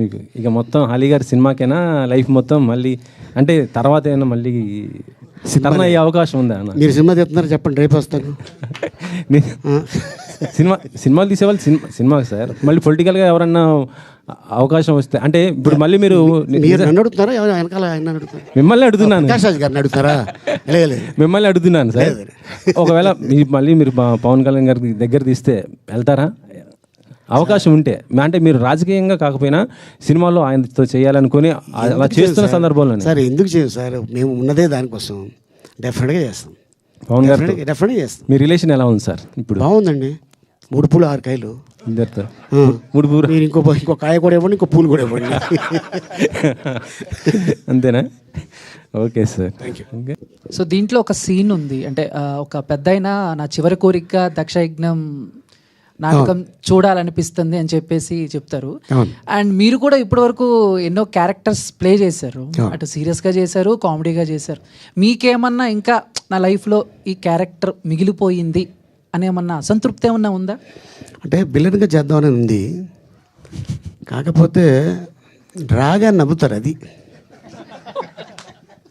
మీకు ఇక మొత్తం అలీ గారి సినిమాకైనా? లైఫ్ మొత్తం మళ్ళీ అంటే తర్వాత ఏమైనా మళ్ళీ టర్న్ అయ్యే అవకాశం ఉందా అన్న? మీరు సినిమా చెప్తున్నారు చెప్పండి రేపు వస్తాను. సినిమా సినిమాలు తీసేవాళ్ళు సినిమా సినిమా సార్. మళ్ళీ పొలిటికల్గా ఎవరన్నా అవకాశం వస్తే అంటే ఇప్పుడు మళ్ళీ మీరు అడుగుతున్నారా? వెనకాల మిమ్మల్ని అడుగుతున్నాను గారిని అడుగుతారా? మిమ్మల్ని అడుగుతున్నాను సార్. ఒకవేళ మీ మళ్ళీ మీరు పవన్ కళ్యాణ్ గారికి దగ్గర తీస్తే వెళ్తారా? అవకాశం ఉంటే. అంటే మీరు రాజకీయంగా కాకపోయినా సినిమాలో ఆయనతో చేయాలనుకుని అలా చేస్తున్న సందర్భంలోనే. సార్ ఎందుకు చేయం సార్? మేము ఉన్నదే దానికోసం. డెఫినెట్గా చేస్తాం. పవన్ గారితో. డెఫినెట్గా చేస్తాం. మీ రిలేషన్ ఎలా ఉంది సార్ ఇప్పుడు? బాగుందండి. మూడు పూలు ఆరు కాయలు. ఇద్దరితో. మూడు పూర మీరు ఇంకో ఇంకో కాయ కూడా ఇవ్వండి ఇంకో పూలు కూడా ఇవ్వండి. అంతేనా? Okay sir. ఓకే. సో దీంట్లో ఒక సీన్ ఉంది. అంటే ఒక పెద్ద నా చివరి కోరిక దక్షయజ్ఞం నాటకం చూడాలనిపిస్తుంది అని చెప్పేసి చెప్తారు. అండ్ మీరు కూడా ఇప్పటి వరకు ఎన్నో క్యారెక్టర్స్ ప్లే చేశారు. అటు సీరియస్గా చేశారు కామెడీగా చేశారు. మీకేమన్నా ఇంకా నా లైఫ్లో ఈ క్యారెక్టర్ మిగిలిపోయింది అని ఏమన్నా అసంతృప్తి ఏమన్నా ఉందా? అంటే బిల్లన్గా చేద్దామని ఉంది. కాకపోతే రాగా నవ్వుతారు అది.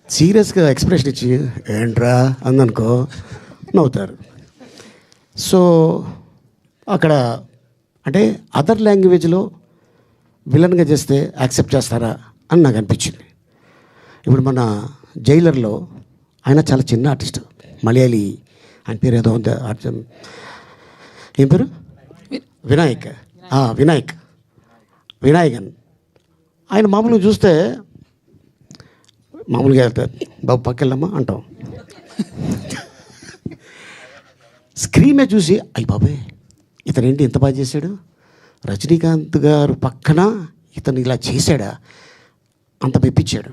సీరియస్గా ఎక్స్ప్రెషన్ ఇచ్చి ఏంట్రా? అందనుకో నవ్వుతారు. సో అక్కడ అంటే అదర్ లాంగ్వేజ్లో విలన్గా చేస్తే యాక్సెప్ట్ చేస్తారా అని నాకు అనిపించింది. ఇప్పుడు మన జైలర్లో ఆయన చాలా చిన్న ఆర్టిస్ట్ మలయాళీ ఆయన పేరు ఏదో ఉంది ఏం పేరు? వినాయక్. వినాయక్. వినాయకన్. ఆయన మామూలుగా చూస్తే మామూలుగా వెళ్తే బాబు పక్కెళ్ళమ్మా అంటాం. స్క్రీనే చూసి అయ్యి బాబాయ్. ఇతను ఎంత ఇంత బాగా చేశాడు? రజనీకాంత్ గారు పక్కన ఇతను ఇలా చేశాడా? అంత మెప్పించాడు.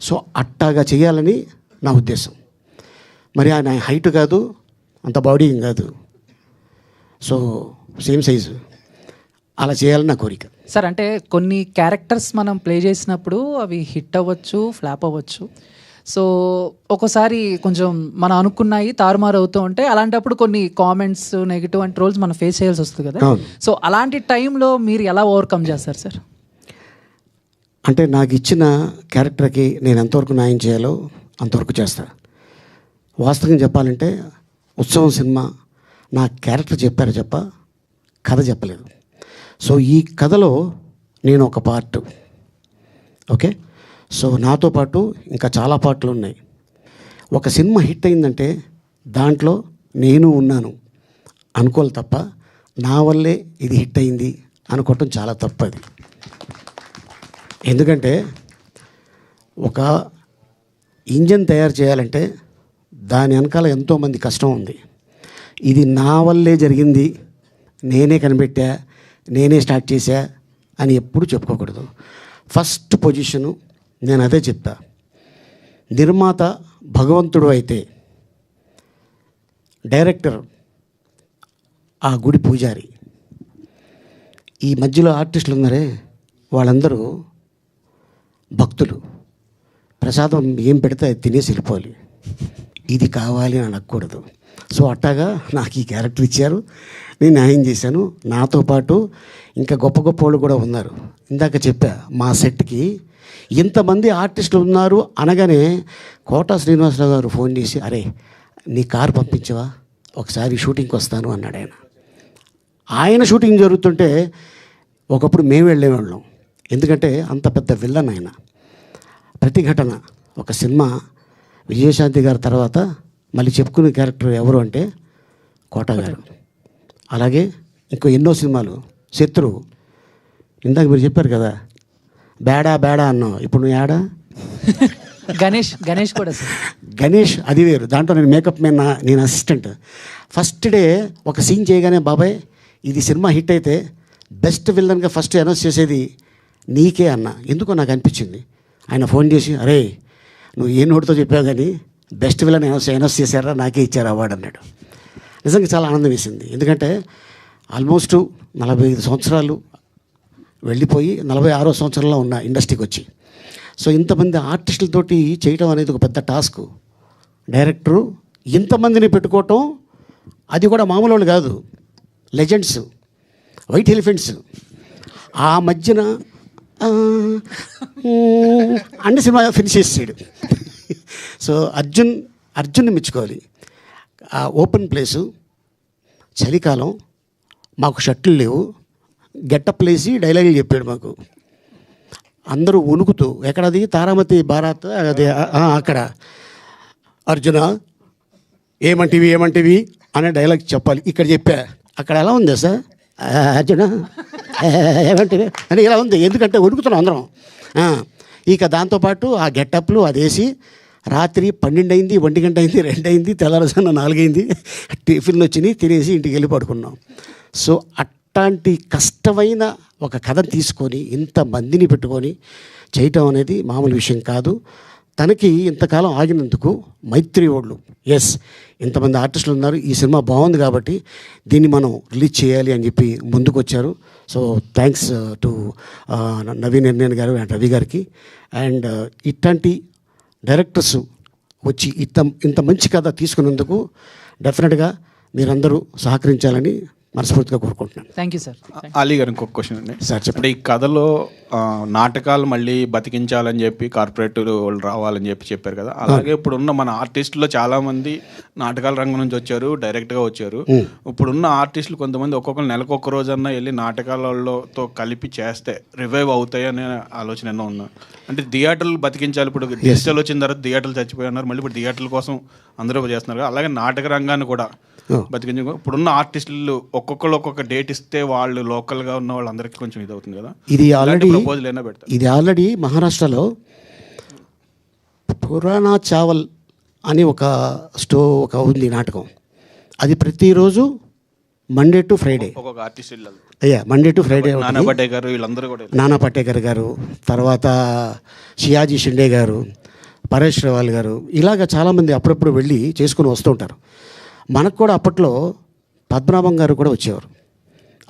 సో అట్టాగా చేయాలని నా ఉద్దేశం. మరి ఆయన హైట్ కాదు అంత బాడీ కాదు. So same size. అలా చేయాలని నా కోరిక. సార్ అంటే కొన్ని క్యారెక్టర్స్ మనం ప్లే చేసినప్పుడు అవి హిట్ అవ్వచ్చు ఫ్లాప్ అవ్వచ్చు. సో ఒక్కోసారి కొంచెం మనం అనుకున్నాయి తారుమారు అవుతూ ఉంటే అలాంటప్పుడు కొన్ని కామెంట్స్ నెగిటివ్ అండ్ ట్రోల్స్ మనం ఫేస్ చేయాల్సి వస్తుంది కదా. సో అలాంటి టైంలో మీరు ఎలా ఓవర్కమ్ చేస్తారు సార్ అంటే నాకు ఇచ్చిన క్యారెక్టర్కి నేను ఎంతవరకు న్యాయం చేయాలో అంతవరకు చేస్తా. వాస్తవంగా చెప్పాలంటే ఉత్సవం సినిమా నా క్యారెక్టర్ చెప్పారు చెప్ప కథ చెప్పలేదు. సో ఈ కథలో నేను ఒక పార్ట్ ఓకే? సో నాతో పాటు ఇంకా చాలా పాటలు ఉన్నాయి. ఒక సినిమా హిట్ అయిందంటే దాంట్లో నేను ఉన్నాను. అనుకోవాలి తప్ప నా వల్లే ఇది హిట్ అయింది అనుకోవటం చాలా తప్పది. ఎందుకంటే ఒక ఇంజన్ తయారు చేయాలంటే దాని వెనకాల ఎంతోమంది కష్టం ఉంది. ఇది నా వల్లే జరిగింది నేనే కనిపెట్టా నేనే స్టార్ట్ చేశా అని ఎప్పుడు చెప్పుకోకూడదు. ఫస్ట్ పొజిషను నేను అదే చెప్తా. నిర్మాత భగవంతుడు అయితే డైరెక్టర్ ఆ గుడి పూజారి. ఈ మధ్యలో ఆర్టిస్టులు ఉన్నారే వాళ్ళందరూ భక్తులు. ప్రసాదం ఏం పెడితే అది తినేసి వెళ్ళిపోవాలి. ఇది కావాలి అని అనకూడదు. సో అట్టాగా నాకు ఈ క్యారెక్టర్ ఇచ్చారు. నేను న్యాయం చేశాను. నాతో పాటు ఇంకా గొప్ప గొప్ప వాళ్ళు కూడా ఉన్నారు. ఇందాక చెప్పా మా సెట్కి ఇంతమంది ఆర్టిస్టులు ఉన్నారు అనగానే కోటా శ్రీనివాసరావు గారు ఫోన్ చేసి అరే నీ కారు పంపించవా? ఒకసారి షూటింగ్కి వస్తాను అన్నాడు ఆయన. ఆయన షూటింగ్ జరుగుతుంటే ఒకప్పుడు మేము వెళ్ళేవాళ్ళం. ఎందుకంటే అంత పెద్ద విల్లన్ ఆయన. ప్రతిఘటన ఒక సినిమా విజయశాంతి గారి తర్వాత మళ్ళీ చెప్పుకునే క్యారెక్టర్ ఎవరు అంటే కోట గారు. అలాగే ఇంకో ఎన్నో సినిమాలు. శత్రువు. ఇందాక మీరు చెప్పారు కదా బేడా బేడా అన్నావు. ఇప్పుడు నువ్వు యాడా గణేష్ గణేష్ కూడా గణేష్ అది వేరు. దాంట్లో నేను మేకప్ మ్యాన్ నా- నేను అసిస్టెంట్ ఫస్ట్ డే ఒక సీన్ చేయగానే బాబాయ్ ఇది సినిమా హిట్ అయితే బెస్ట్ విల్లన్గా ఫస్ట్ అనౌన్స్ చేసేది నీకే అన్న. ఎందుకో నాకు అనిపించింది. ఆయన ఫోన్ చేసి అరే నువ్వు ఏ నోటితో చెప్పావు కానీ బెస్ట్ విలన్ అనౌన్స్ అనౌన్స్ చేశారా? నాకే ఇచ్చారు అవార్డు అన్నాడు. నిజంగా చాలా ఆనందం వేసింది. ఎందుకంటే ఆల్మోస్ట్ నలభై ఐదు సంవత్సరాలు వెళ్ళిపోయి నలభై ఆరో సంవత్సరంలో ఉన్న ఇండస్ట్రీకి వచ్చి. సో ఇంతమంది ఆర్టిస్టులతోటి చేయటం అనేది ఒక పెద్ద టాస్క్. డైరెక్టరు ఇంతమందిని పెట్టుకోవటం అది కూడా మామూలు వాళ్ళు కాదు. Legends white elephants. ఆ మధ్యన అన్ని సినిమా ఫినిష్ చేసాడు సో అర్జున్ అర్జున్ని మెచ్చుకోవాలి. ఆ ఓపెన్ ప్లేసు చలికాలం మాకు షర్ట్లు లేవు. గెటప్ లేసి డైలాగులు చెప్పాడు మాకు. అందరూ వణుకుతూ ఎక్కడది తారామతి భారత్ అది అక్కడ. అర్జున ఏమంటివి ఏమంటివి? అనే డైలాగ్ చెప్పాలి. ఇక్కడ చెప్పా. అక్కడ ఎలా ఉంది సార్? అర్జున ఏమంటివి? అని ఇలా ఉంది. ఎందుకంటే వణుకుతున్నాం అందరం. ఇక దాంతోపాటు ఆ గెటప్లు అది వేసి రాత్రి పన్నెండు అయింది ఒంటి గంట అయింది రెండు అయింది తెల్లారసాన నాలుగైంది టిఫిన్లు వచ్చినాయి తినేసి ఇంటికి వెళ్ళి పడుకున్నాం. సో అట్లాంటి ఇష్టమైన ఒక కథ తీసుకొని ఇంతమందిని పెట్టుకొని చేయటం అనేది మామూలు విషయం కాదు. తనకి ఇంతకాలం ఆగినందుకు మైత్రి ఓళ్ళు ఎస్ ఇంతమంది ఆర్టిస్టులు ఉన్నారు. ఈ సినిమా బాగుంది కాబట్టి దీన్ని మనం రిలీజ్ చేయాలి అని చెప్పి ముందుకు వచ్చారు so thanks to uh, uh, Naveen ఎన్ఎన్ గారు అండ్ రవి గారికి. అండ్ uh, ఇట్లాంటి డైరెక్టర్స్ వచ్చి ఇంత ఇంత మంచి కథ తీసుకున్నందుకు డెఫినెట్గా మీరందరూ సహకరించాలని మనస్ఫూర్తిగా కోరుకుంటున్నాను. థ్యాంక్ యూ సార్ అలీ గారు ఇంకొక క్వశ్చన్ అండి. సార్ చెప్పండి. ఈ కథలో నాటకాలు మళ్ళీ బతికించాలని చెప్పి కార్పొరేట్ వాళ్ళు రావాలని చెప్పి చెప్పారు కదా. అలాగే ఇప్పుడున్న మన ఆర్టిస్టులో చాలా మంది నాటకాల రంగం నుంచి వచ్చారు డైరెక్ట్గా వచ్చారు. ఇప్పుడున్న ఆర్టిస్టులు కొంతమంది ఒక్కొక్కరు నెలకు ఒక్క రోజన్నా వెళ్ళి నాటకాలతో కలిపి చేస్తే రివైవ్ అవుతాయి అనే ఆలోచన ఎన్నో ఉన్నా అంటే థియేటర్లు బతికించాలి. ఇప్పుడు డిజిటల్ వచ్చిన తర్వాత థియేటర్లు చచ్చిపోయి ఉన్నారు మళ్ళీ ఇప్పుడు థియేటర్ల కోసం అందరూ చేస్తున్నారు కదా. అలాగే నాటక రంగాన్ని కూడా బతికించ ఇప్పుడున్న ఆర్టిస్టులు ఒక్కొక్కరు ఒక్కొక్క డేట్ ఇస్తే వాళ్ళు లోకల్గా ఉన్న వాళ్ళందరికీ కొంచెం ఇది అవుతుంది కదా. ఇది ఆల్రెడీ ప్రపోజల్ అయినా పెడతారు? ఇది ఆల్రెడీ మహారాష్ట్రలో పురాణా చావల్ అని ఒక స్టో ఒక ఉంది నాటకం. అది ప్రతిరోజు మండే టు ఫ్రైడే ఒక్కొక్క ఆర్టిస్ట్ అయ్యా మండే టు ఫ్రైడే నానా గారు వీళ్ళందరూ కూడా. నానా పటేకర్ గారు తర్వాత షియాజీ షిండే గారు పరేష్ రావాల్ గారు ఇలాగ చాలామంది అప్పుడప్పుడు వెళ్ళి చేసుకుని వస్తూ ఉంటారు. మనకు కూడా అప్పట్లో పద్మనాభం గారు కూడా వచ్చేవారు.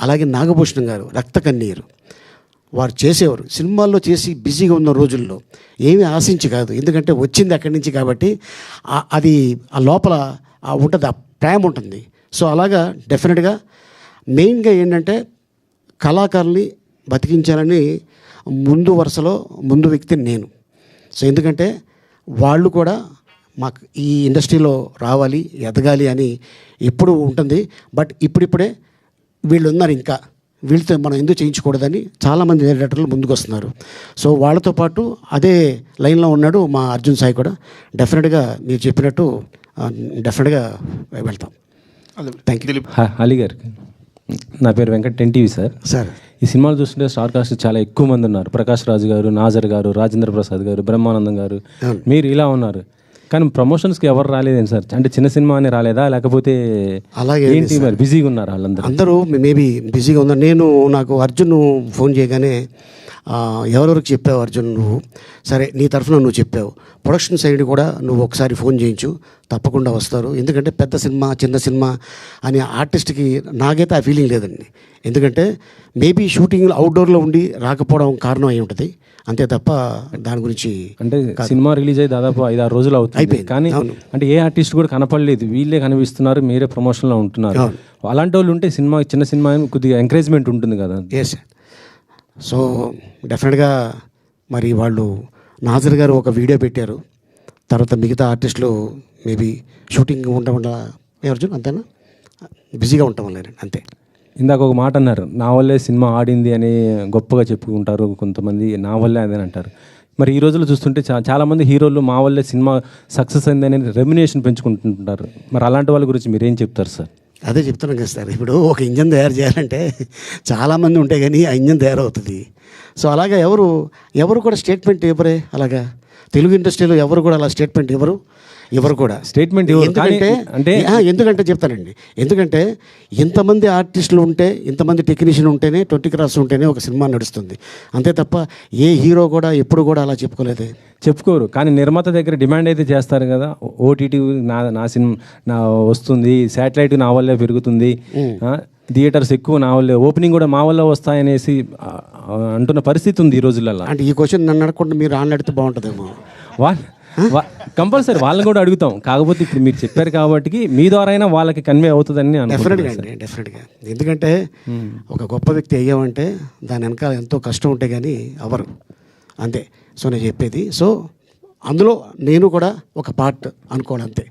అలాగే నాగభూషణం గారు రక్త కన్నీరు వారు చేసేవారు. సినిమాల్లో చేసి బిజీగా ఉన్న రోజుల్లో ఏమీ ఆశించి కాదు. ఎందుకంటే వచ్చింది అక్కడి నుంచి కాబట్టి అది ఆ లోపల ఆ ఉంటుంది ఆ ప్రేమ ఉంటుంది. సో అలాగా డెఫినెట్గా మెయిన్గా ఏంటంటే కళాకారుని బతికించాలని ముందు వరుసలో ముందు వ్యక్తి నేను. సో ఎందుకంటే వాళ్ళు కూడా మాకు ఈ ఇండస్ట్రీలో రావాలి ఎదగాలి అని ఎప్పుడు ఉంటుంది. బట్ ఇప్పుడిప్పుడే వీళ్ళు ఉన్నారు ఇంకా. వీళ్ళతో మనం ఎందుకు చేయించకూడదని చాలామంది డైరెక్టర్లు ముందుకు వస్తున్నారు సో వాళ్ళతో పాటు అదే లైన్లో ఉన్నాడు మా అర్జున్ సాయి కూడా. డెఫినెట్గా మీరు చెప్పినట్టు డెఫినెట్గా వెళ్తాం. థ్యాంక్ యూ అలీ గారికి నా పేరు Venkat ten TV sir. Sir. ఈ సినిమాలు చూస్తుంటే స్టార్ కాస్ట్ చాలా ఎక్కువ మంది ఉన్నారు. ప్రకాష్ రాజు గారు నాజర్ గారు రాజేంద్ర ప్రసాద్ గారు బ్రహ్మానందం గారు. మీరు ఇలా ఉన్నారు. కానీ ప్రమోషన్స్కి ఎవరు రాలేదేం సార్? అంటే చిన్న సినిమా అని రాలేదా? లేకపోతే అలాగే ఏంటి మరి? బిజీగా ఉన్నారు వాళ్ళందరూ? అందరూ మేబీ బిజీగా ఉన్నారు. నేను నాకు అర్జున్ ఫోన్ చేయగానే ఎవరెవరికి చెప్పావు అర్జున్ నువ్వు? సరే నీ తరఫున నువ్వు చెప్పావు. ప్రొడక్షన్ సైడ్ కూడా నువ్వు ఒకసారి ఫోన్ చేయించు. తప్పకుండా వస్తారు. ఎందుకంటే పెద్ద సినిమా చిన్న సినిమా అని ఆర్టిస్ట్కి నాకైతే ఆ ఫీలింగ్ లేదండి. ఎందుకంటే మేబీ షూటింగ్ అవుట్డోర్లో ఉండి రాకపోవడం కారణం అయి ఉంటుంది. అంతే తప్ప దాని గురించి అంటే సినిమా రిలీజ్ అయ్యి దాదాపు ఐదు ఆరు రోజులు అవుతుంది. అయిపోయింది. కానీ. అంటే ఏ ఆర్టిస్ట్ కూడా కనపడలేదు. వీళ్ళే కనిపిస్తున్నారు మీరే ప్రమోషన్లో ఉంటున్నారు. అలాంటి వాళ్ళు ఉంటే సినిమా చిన్న సినిమా కొద్దిగా ఎంకరేజ్మెంట్ ఉంటుంది కదా. ఎస్ సో డెఫినెట్గా మరి వాళ్ళు నాజర్ గారు ఒక వీడియో పెట్టారు. తర్వాత మిగతా ఆర్టిస్టులు మేబీ షూటింగ్ ఏ అర్జున్ అంతేనా? బిజీగా ఉంటాం వల్ల అంతే. ఇందాక ఒక మాట అన్నారు నా వల్లే సినిమా ఆడింది అని గొప్పగా చెప్పుకుంటారు కొంతమంది నా వల్లే అదని అంటారు. మరి ఈ రోజుల్లో చూస్తుంటే చా చాలామంది హీరోలు మా వల్లే సినిమా సక్సెస్ అయింది అనేది రెమ్యునేషన్ పెంచుకుంటుంటారు. మరి అలాంటి వాళ్ళ గురించి మీరు ఏం చెప్తారు సార్? అదే చెప్తున్నాం కదా సార్ ఇప్పుడు ఒక ఇంజన్ తయారు చేయాలంటే చాలామంది ఉంటే కానీ ఆ ఇంజన్ తయారవుతుంది. సో అలాగా ఎవరు ఎవరు కూడా స్టేట్మెంట్ ఇవ్వరే అలాగా? తెలుగు ఇండస్ట్రీలో ఎవరు కూడా అలా స్టేట్మెంట్ ఇవ్వరు. ఎవరు కూడా. కానీ ఎందుకంటే అంటే- ఎందుకంటే చెప్తానండి. ఎందుకంటే ఇంతమంది ఆర్టిస్టులు ఉంటే ఇంతమంది టెక్నీషియన్ ఉంటేనే ట్వంటీ క్రాస్ ఉంటేనే ఒక సినిమా నడుస్తుంది. అంతే తప్ప ఏ హీరో కూడా ఎప్పుడు కూడా అలా చెప్పుకోలేదే. చెప్పుకోరు. కానీ నిర్మాత దగ్గర డిమాండ్ అయితే చేస్తారు కదా. ఓటీటీ నా నా సినిమా నా వస్తుంది. శాటిలైట్ నా వల్లే పెరుగుతుంది. థియేటర్స్ ఎక్కువ నా వల్లే ఓపెనింగ్ కూడా మా వల్ల వస్తాయనేసి అంటున్న పరిస్థితి ఉంది ఈ రోజులలో అంటే ఈ క్వశ్చన్ నన్ను అడగకుండా మీరు ఆన్ అడిగితే బాగుంటుందేమో. వాళ్ళ కంపల్సరీ వాళ్ళని కూడా అడుగుతాం. కాకపోతే ఇప్పుడు మీరు చెప్పారు కాబట్టి మీ ద్వారా అయినా వాళ్ళకి కన్వే అవుతుందని డెఫినెట్గా అండి డెఫినెట్గా ఎందుకంటే ఒక గొప్ప వ్యక్తి అయ్యామంటే దాని వెనకాల ఎంతో కష్టం ఉంటే కానీ అవరు అంతే. సో నేను చెప్పేది. సో అందులో నేను కూడా ఒక పార్ట్ అనుకోవాలి అంతే